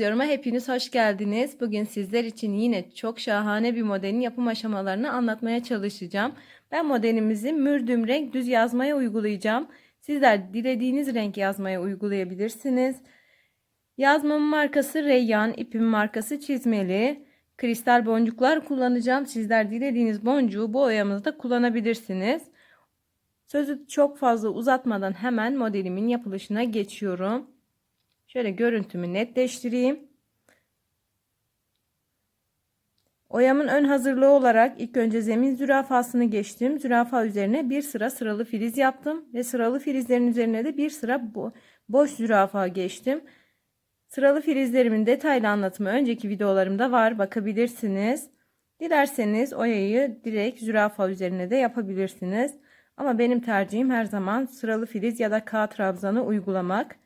Yoruma hepiniz hoş geldiniz. Bugün sizler için yine çok şahane bir modelin yapım aşamalarını anlatmaya çalışacağım. Ben modelimizi mürdüm renk düz yazmaya uygulayacağım. Sizler dilediğiniz renk yazmaya uygulayabilirsiniz. Yazmamın markası Reyyan, ipimin markası çizmeli. Kristal boncuklar kullanacağım. Sizler dilediğiniz boncuğu bu oyamızda kullanabilirsiniz. Sözü çok fazla uzatmadan hemen modelimin yapılışına geçiyorum. Şöyle görüntümü netleştireyim. Oyamın ön hazırlığı olarak ilk önce zemin zürafasını geçtim. Zürafa üzerine bir sıra sıralı filiz yaptım ve sıralı filizlerin üzerine de bir sıra bo boş zürafa geçtim. Sıralı filizlerimin detaylı anlatımı önceki videolarımda var bakabilirsiniz. Dilerseniz oyayı direkt zürafa üzerine de yapabilirsiniz. Ama benim tercihim her zaman sıralı filiz ya da K trabzanı uygulamak.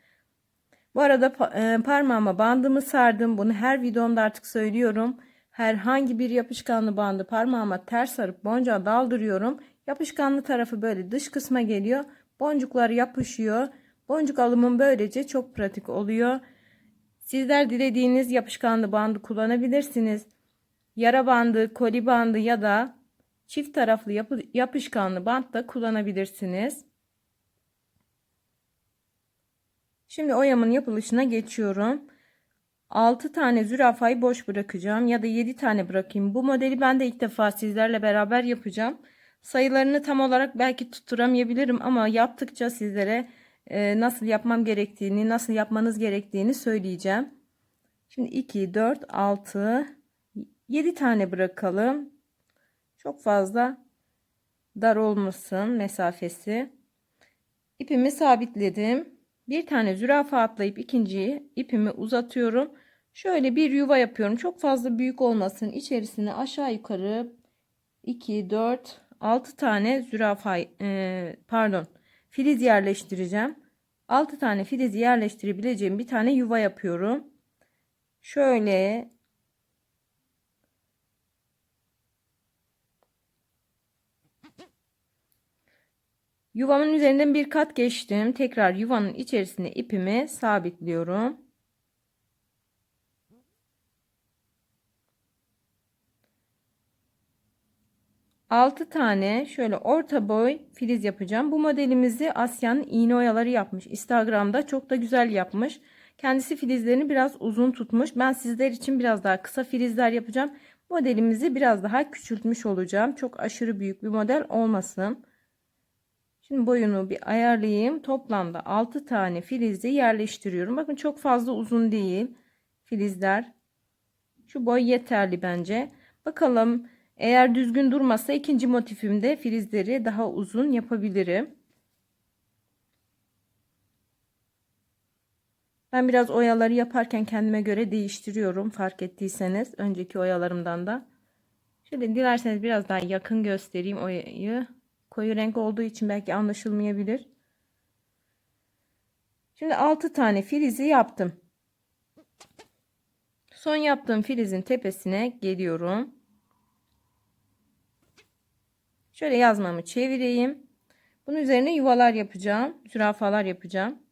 Bu arada e, parmağıma bandımı sardım. Bunu her videomda artık söylüyorum. Herhangi bir yapışkanlı bandı parmağıma ters sarıp boncuğa daldırıyorum. Yapışkanlı tarafı böyle dış kısma geliyor. Boncuklar yapışıyor. Boncuk alımım böylece çok pratik oluyor. Sizler dilediğiniz yapışkanlı bandı kullanabilirsiniz. Yara bandı, koli bandı ya da çift taraflı yapı, yapışkanlı bant da kullanabilirsiniz. Şimdi oyamın yapılışına geçiyorum. 6 tane zürafayı boş bırakacağım ya da 7 tane bırakayım. Bu modeli ben de ilk defa sizlerle beraber yapacağım. Sayılarını tam olarak belki tutturamayabilirim ama yaptıkça sizlere e, nasıl yapmam gerektiğini, nasıl yapmanız gerektiğini söyleyeceğim. Şimdi 2, 4, 6, 7 tane bırakalım. Çok fazla dar olmasın mesafesi. İpimi sabitledim. Bir tane zürafa atlayıp ikinciyi ipimi uzatıyorum. Şöyle bir yuva yapıyorum. Çok fazla büyük olmasın. İçerisine aşağı yukarı 2, 4, 6 tane zürafa e, pardon filiz yerleştireceğim. 6 tane filiz yerleştirebileceğim bir tane yuva yapıyorum. Şöyle Yuvamın üzerinden bir kat geçtim. Tekrar yuvanın içerisine ipimi sabitliyorum. Altı tane şöyle orta boy filiz yapacağım. Bu modelimizi Asya'nın iğne oyaları yapmış. Instagram'da çok da güzel yapmış. Kendisi filizlerini biraz uzun tutmuş. Ben sizler için biraz daha kısa filizler yapacağım. Modelimizi biraz daha küçültmüş olacağım. Çok aşırı büyük bir model olmasın. Şimdi boyunu bir ayarlayayım. Toplamda 6 tane filizi yerleştiriyorum. Bakın çok fazla uzun değil filizler. Şu boy yeterli bence. Bakalım eğer düzgün durmasa ikinci motifimde filizleri daha uzun yapabilirim. Ben biraz oyaları yaparken kendime göre değiştiriyorum fark ettiyseniz önceki oyalarımdan da. Şöyle dilerseniz biraz daha yakın göstereyim oyayı. Koyu renk olduğu için belki anlaşılmayabilir. Şimdi 6 tane filizi yaptım. Son yaptığım filizin tepesine geliyorum. Şöyle yazmamı çevireyim. Bunun üzerine yuvalar yapacağım. Zürafalar yapacağım.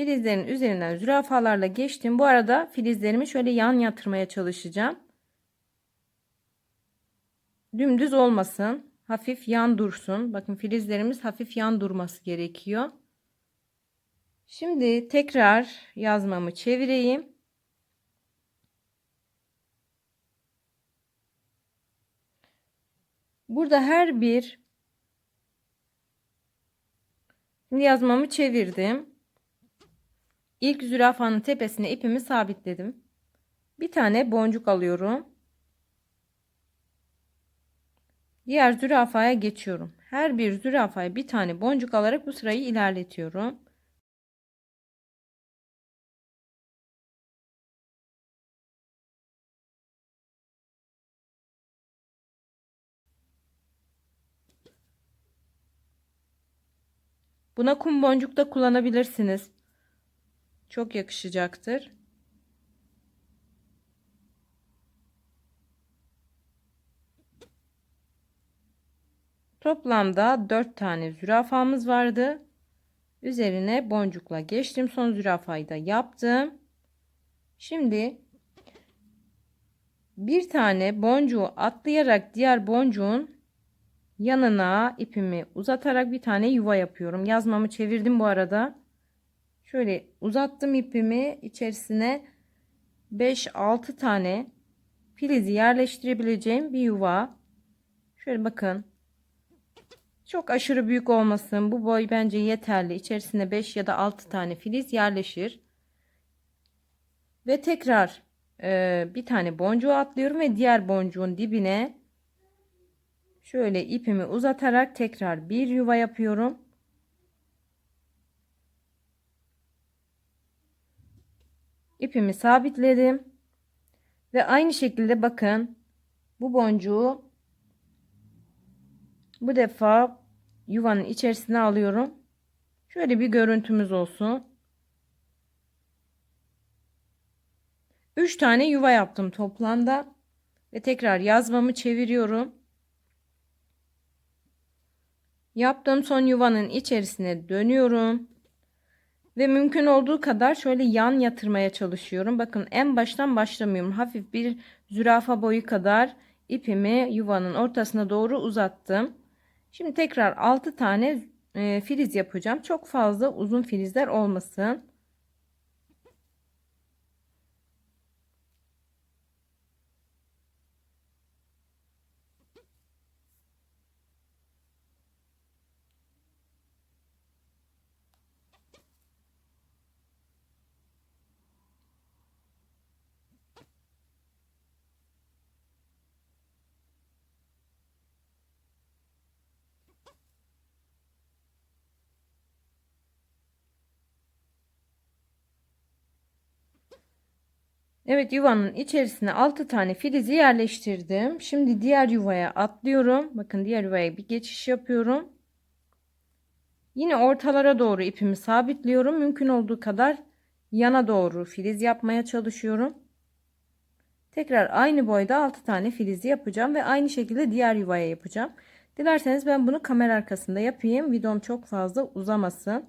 Filizlerin üzerinden zürafalarla geçtim. Bu arada filizlerimi şöyle yan yatırmaya çalışacağım. Dümdüz olmasın. Hafif yan dursun. Bakın filizlerimiz hafif yan durması gerekiyor. Şimdi tekrar yazmamı çevireyim. Burada her bir yazmamı çevirdim. İlk zürafanın tepesine ipimi sabitledim. Bir tane boncuk alıyorum. Diğer zürafaya geçiyorum. Her bir zürafaya bir tane boncuk alarak bu sırayı ilerletiyorum. Buna kum boncuk da kullanabilirsiniz. Çok yakışacaktır. Toplamda 4 tane zürafamız vardı. Üzerine boncukla geçtim. Son zürafayı da yaptım. Şimdi bir tane boncuğu atlayarak diğer boncuğun yanına ipimi uzatarak bir tane yuva yapıyorum. Yazmamı çevirdim bu arada. Şöyle uzattım ipimi içerisine 5-6 tane filizi yerleştirebileceğim bir yuva. Şöyle bakın. Çok aşırı büyük olmasın. Bu boy bence yeterli. İçerisine 5 ya da 6 tane filiz yerleşir. Ve tekrar e, bir tane boncuğu atlıyorum ve diğer boncuğun dibine şöyle ipimi uzatarak tekrar bir yuva yapıyorum. İpimi sabitledim. Ve aynı şekilde bakın bu boncuğu bu defa yuvanın içerisine alıyorum. Şöyle bir görüntümüz olsun. 3 tane yuva yaptım toplamda. Ve tekrar yazmamı çeviriyorum. Yaptığım son yuvanın içerisine dönüyorum ve mümkün olduğu kadar şöyle yan yatırmaya çalışıyorum. Bakın en baştan başlamıyorum. Hafif bir zürafa boyu kadar ipimi yuvanın ortasına doğru uzattım. Şimdi tekrar 6 tane e, filiz yapacağım. Çok fazla uzun filizler olmasın. Evet yuvanın içerisine 6 tane filizi yerleştirdim. Şimdi diğer yuvaya atlıyorum. Bakın diğer yuvaya bir geçiş yapıyorum. Yine ortalara doğru ipimi sabitliyorum. Mümkün olduğu kadar yana doğru filiz yapmaya çalışıyorum. Tekrar aynı boyda 6 tane filizi yapacağım ve aynı şekilde diğer yuvaya yapacağım. Dilerseniz ben bunu kamera arkasında yapayım. Videom çok fazla uzamasın.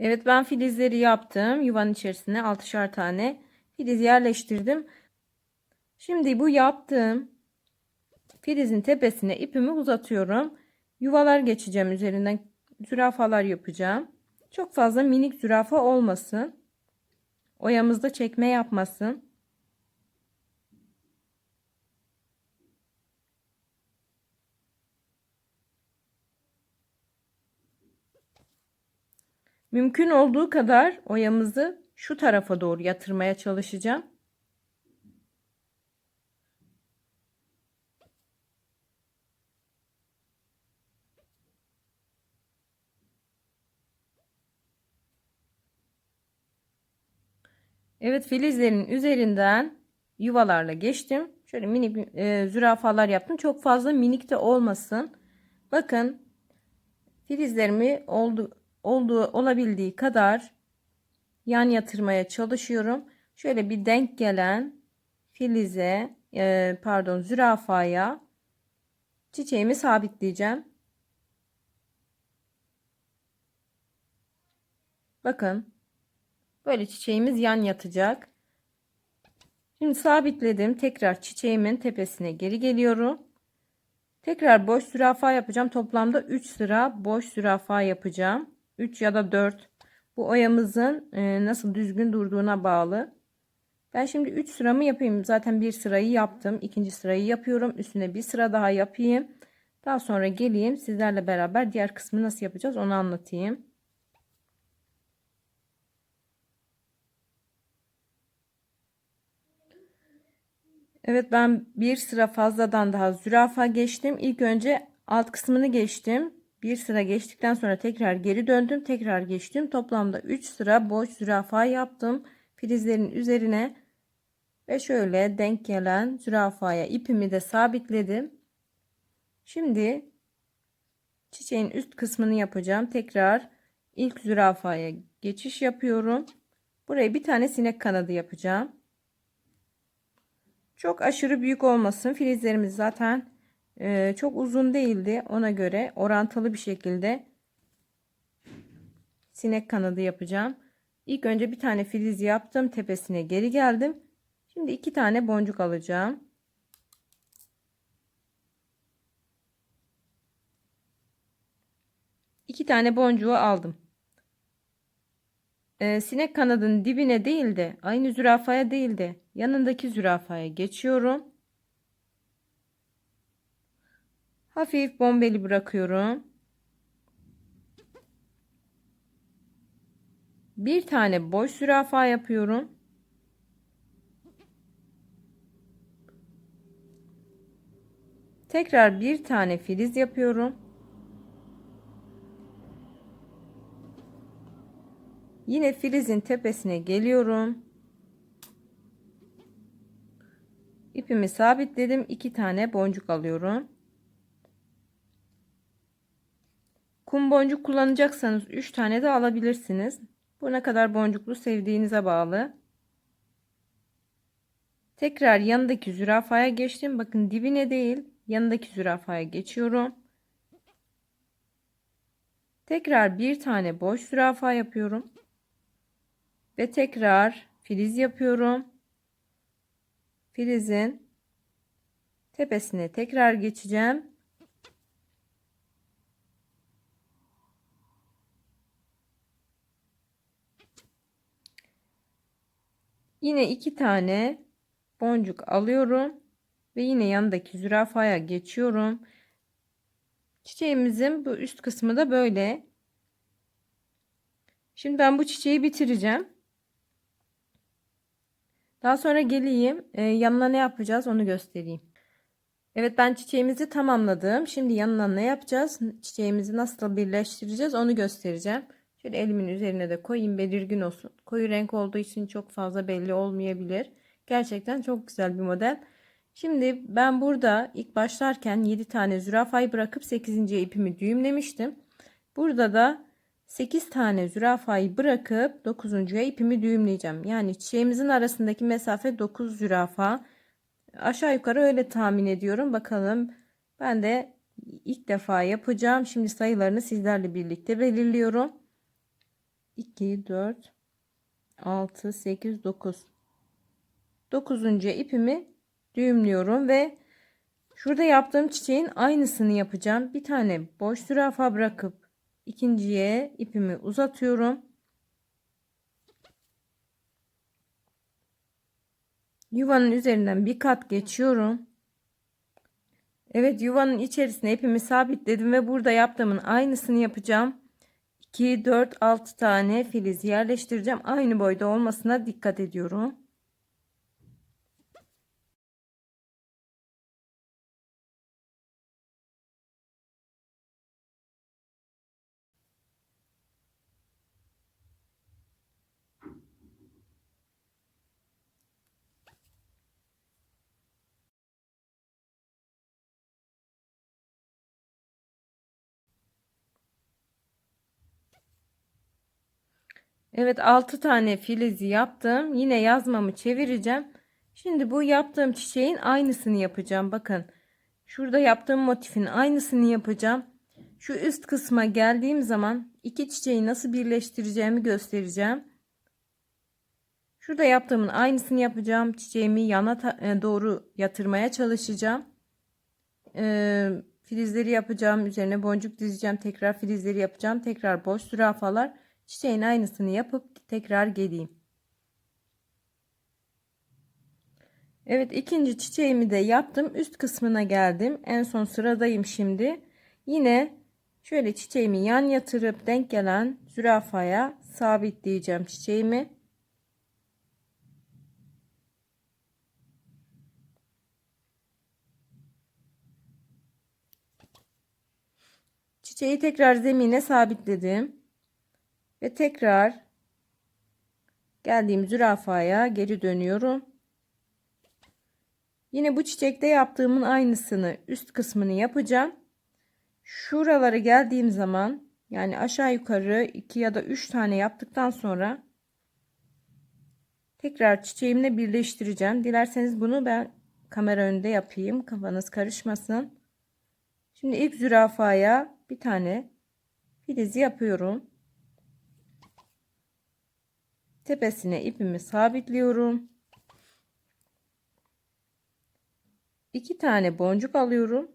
Evet ben filizleri yaptım. Yuvanın içerisine 6'şar tane filiz yerleştirdim. Şimdi bu yaptığım filizin tepesine ipimi uzatıyorum. Yuvalar geçeceğim üzerinden zürafalar yapacağım. Çok fazla minik zürafa olmasın. Oyamızda çekme yapmasın. Mümkün olduğu kadar oyamızı şu tarafa doğru yatırmaya çalışacağım. Evet filizlerin üzerinden yuvalarla geçtim. Şöyle mini e, zürafalar yaptım. Çok fazla minik de olmasın. Bakın filizlerimi oldu olduğu olabildiği kadar yan yatırmaya çalışıyorum. Şöyle bir denk gelen filize e, pardon zürafaya çiçeğimi sabitleyeceğim. Bakın böyle çiçeğimiz yan yatacak. Şimdi sabitledim. Tekrar çiçeğimin tepesine geri geliyorum. Tekrar boş zürafa yapacağım. Toplamda 3 sıra boş zürafa yapacağım. 3 ya da 4. Bu oyamızın e, nasıl düzgün durduğuna bağlı. Ben şimdi 3 sıramı yapayım. Zaten bir sırayı yaptım. İkinci sırayı yapıyorum. Üstüne bir sıra daha yapayım. Daha sonra geleyim sizlerle beraber diğer kısmı nasıl yapacağız onu anlatayım. Evet ben bir sıra fazladan daha zürafa geçtim. İlk önce alt kısmını geçtim. Bir sıra geçtikten sonra tekrar geri döndüm. Tekrar geçtim. Toplamda 3 sıra boş zürafa yaptım. Filizlerin üzerine ve şöyle denk gelen zürafaya ipimi de sabitledim. Şimdi çiçeğin üst kısmını yapacağım. Tekrar ilk zürafaya geçiş yapıyorum. Buraya bir tane sinek kanadı yapacağım. Çok aşırı büyük olmasın. Filizlerimiz zaten e, çok uzun değildi. Ona göre orantılı bir şekilde sinek kanadı yapacağım. İlk önce bir tane filiz yaptım. Tepesine geri geldim. Şimdi iki tane boncuk alacağım. İki tane boncuğu aldım. Ee, sinek kanadının dibine değil de aynı zürafaya değil de yanındaki zürafaya geçiyorum. Hafif bombeli bırakıyorum. Bir tane boş zürafa yapıyorum. Tekrar bir tane filiz yapıyorum. Yine filizin tepesine geliyorum. İpimi sabitledim. iki tane boncuk alıyorum. Kum boncuk kullanacaksanız 3 tane de alabilirsiniz. Bu ne kadar boncuklu sevdiğinize bağlı. Tekrar yanındaki zürafaya geçtim. Bakın dibine değil yanındaki zürafaya geçiyorum. Tekrar bir tane boş zürafa yapıyorum. Ve tekrar filiz yapıyorum. Filizin tepesine tekrar geçeceğim. Yine iki tane boncuk alıyorum ve yine yanındaki zürafaya geçiyorum. Çiçeğimizin bu üst kısmı da böyle. Şimdi ben bu çiçeği bitireceğim. Daha sonra geleyim. Ee, yanına ne yapacağız onu göstereyim. Evet ben çiçeğimizi tamamladım. Şimdi yanına ne yapacağız? Çiçeğimizi nasıl birleştireceğiz onu göstereceğim. Şöyle elimin üzerine de koyayım belirgin olsun. Koyu renk olduğu için çok fazla belli olmayabilir. Gerçekten çok güzel bir model. Şimdi ben burada ilk başlarken 7 tane zürafayı bırakıp 8. ipimi düğümlemiştim. Burada da 8 tane zürafayı bırakıp 9.ya ipimi düğümleyeceğim. Yani çiçeğimizin arasındaki mesafe 9 zürafa. Aşağı yukarı öyle tahmin ediyorum. Bakalım ben de ilk defa yapacağım. Şimdi sayılarını sizlerle birlikte belirliyorum. 2, 4, 6, 8, 9. 9. ipimi düğümlüyorum ve şurada yaptığım çiçeğin aynısını yapacağım. Bir tane boş zürafa bırakıp ikinciye ipimi uzatıyorum. Yuvanın üzerinden bir kat geçiyorum. Evet yuvanın içerisine ipimi sabitledim ve burada yaptığımın aynısını yapacağım. 2, 4, 6 tane filiz yerleştireceğim. Aynı boyda olmasına dikkat ediyorum. Evet 6 tane filizi yaptım. Yine yazmamı çevireceğim. Şimdi bu yaptığım çiçeğin aynısını yapacağım. Bakın. Şurada yaptığım motifin aynısını yapacağım. Şu üst kısma geldiğim zaman iki çiçeği nasıl birleştireceğimi göstereceğim. Şurada yaptığımın aynısını yapacağım. Çiçeğimi yana e, doğru yatırmaya çalışacağım. Ee, filizleri yapacağım. Üzerine boncuk dizeceğim. Tekrar filizleri yapacağım. Tekrar boş zürafalar. Çiçeğin aynısını yapıp tekrar geleyim. Evet ikinci çiçeğimi de yaptım. Üst kısmına geldim. En son sıradayım şimdi. Yine şöyle çiçeğimi yan yatırıp denk gelen zürafaya sabitleyeceğim çiçeğimi. Çiçeği tekrar zemine sabitledim. Ve tekrar geldiğim zürafaya geri dönüyorum. Yine bu çiçekte yaptığımın aynısını üst kısmını yapacağım. Şuralara geldiğim zaman yani aşağı yukarı 2 ya da 3 tane yaptıktan sonra tekrar çiçeğimle birleştireceğim. Dilerseniz bunu ben kamera önünde yapayım. Kafanız karışmasın. Şimdi ilk zürafaya bir tane filiz yapıyorum. Tepesine ipimi sabitliyorum. İki tane boncuk alıyorum.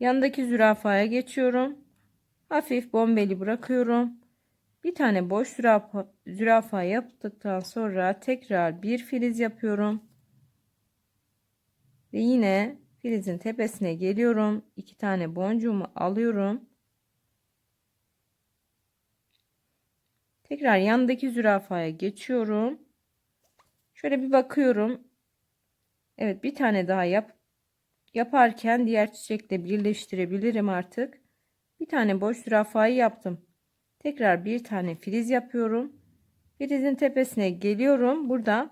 Yanındaki zürafaya geçiyorum. Hafif bombeli bırakıyorum. Bir tane boş zürafa, zürafa yaptıktan sonra tekrar bir filiz yapıyorum. Ve yine filizin tepesine geliyorum. İki tane boncuğumu alıyorum. Tekrar yandaki zürafaya geçiyorum. Şöyle bir bakıyorum. Evet bir tane daha yap yaparken diğer çiçekle birleştirebilirim artık. Bir tane boş zürafayı yaptım. Tekrar bir tane filiz yapıyorum. Filizin tepesine geliyorum. Burada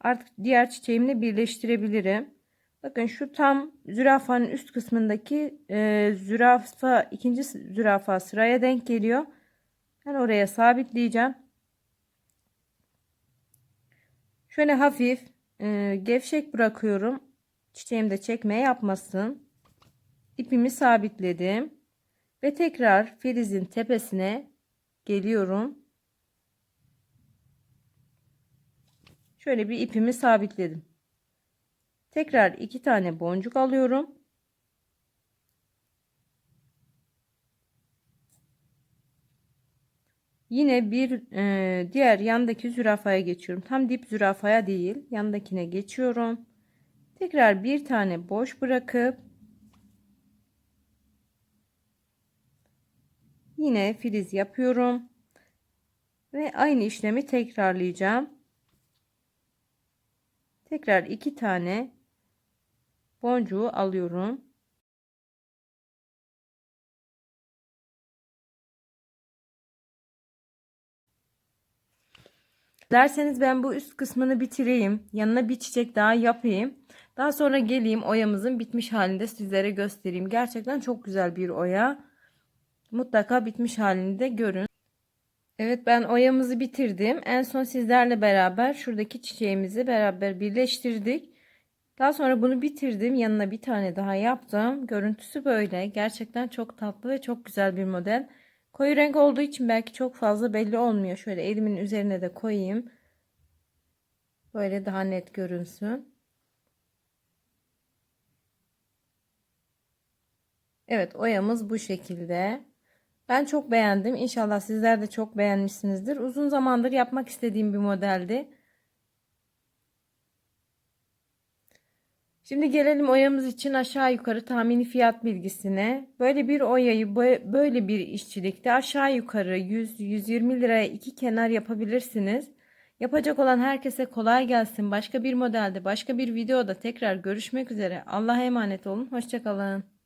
artık diğer çiçeğimle birleştirebilirim. Bakın şu tam zürafanın üst kısmındaki e, zürafa ikinci zürafa sıraya denk geliyor. Ben oraya sabitleyeceğim. Şöyle hafif e, gevşek bırakıyorum. Çiçeğim de çekme yapmasın. İpimi sabitledim. Ve tekrar filizin tepesine geliyorum. Şöyle bir ipimi sabitledim. Tekrar iki tane boncuk alıyorum. Yine bir e, diğer yandaki zürafaya geçiyorum. Tam dip zürafaya değil, yandakine geçiyorum. Tekrar bir tane boş bırakıp yine filiz yapıyorum. Ve aynı işlemi tekrarlayacağım. Tekrar iki tane boncuğu alıyorum. Derseniz ben bu üst kısmını bitireyim. Yanına bir çiçek daha yapayım. Daha sonra geleyim oyamızın bitmiş halinde sizlere göstereyim. Gerçekten çok güzel bir oya. Mutlaka bitmiş halinde görün. Evet ben oyamızı bitirdim. En son sizlerle beraber şuradaki çiçeğimizi beraber birleştirdik. Daha sonra bunu bitirdim. Yanına bir tane daha yaptım. Görüntüsü böyle. Gerçekten çok tatlı ve çok güzel bir model. Koyu renk olduğu için belki çok fazla belli olmuyor. Şöyle elimin üzerine de koyayım. Böyle daha net görünsün. Evet oyamız bu şekilde. Ben çok beğendim. İnşallah sizler de çok beğenmişsinizdir. Uzun zamandır yapmak istediğim bir modeldi. Şimdi gelelim oyamız için aşağı yukarı tahmini fiyat bilgisine. Böyle bir oyayı böyle bir işçilikte aşağı yukarı 100-120 liraya iki kenar yapabilirsiniz. Yapacak olan herkese kolay gelsin. Başka bir modelde, başka bir videoda tekrar görüşmek üzere. Allah'a emanet olun. Hoşçakalın.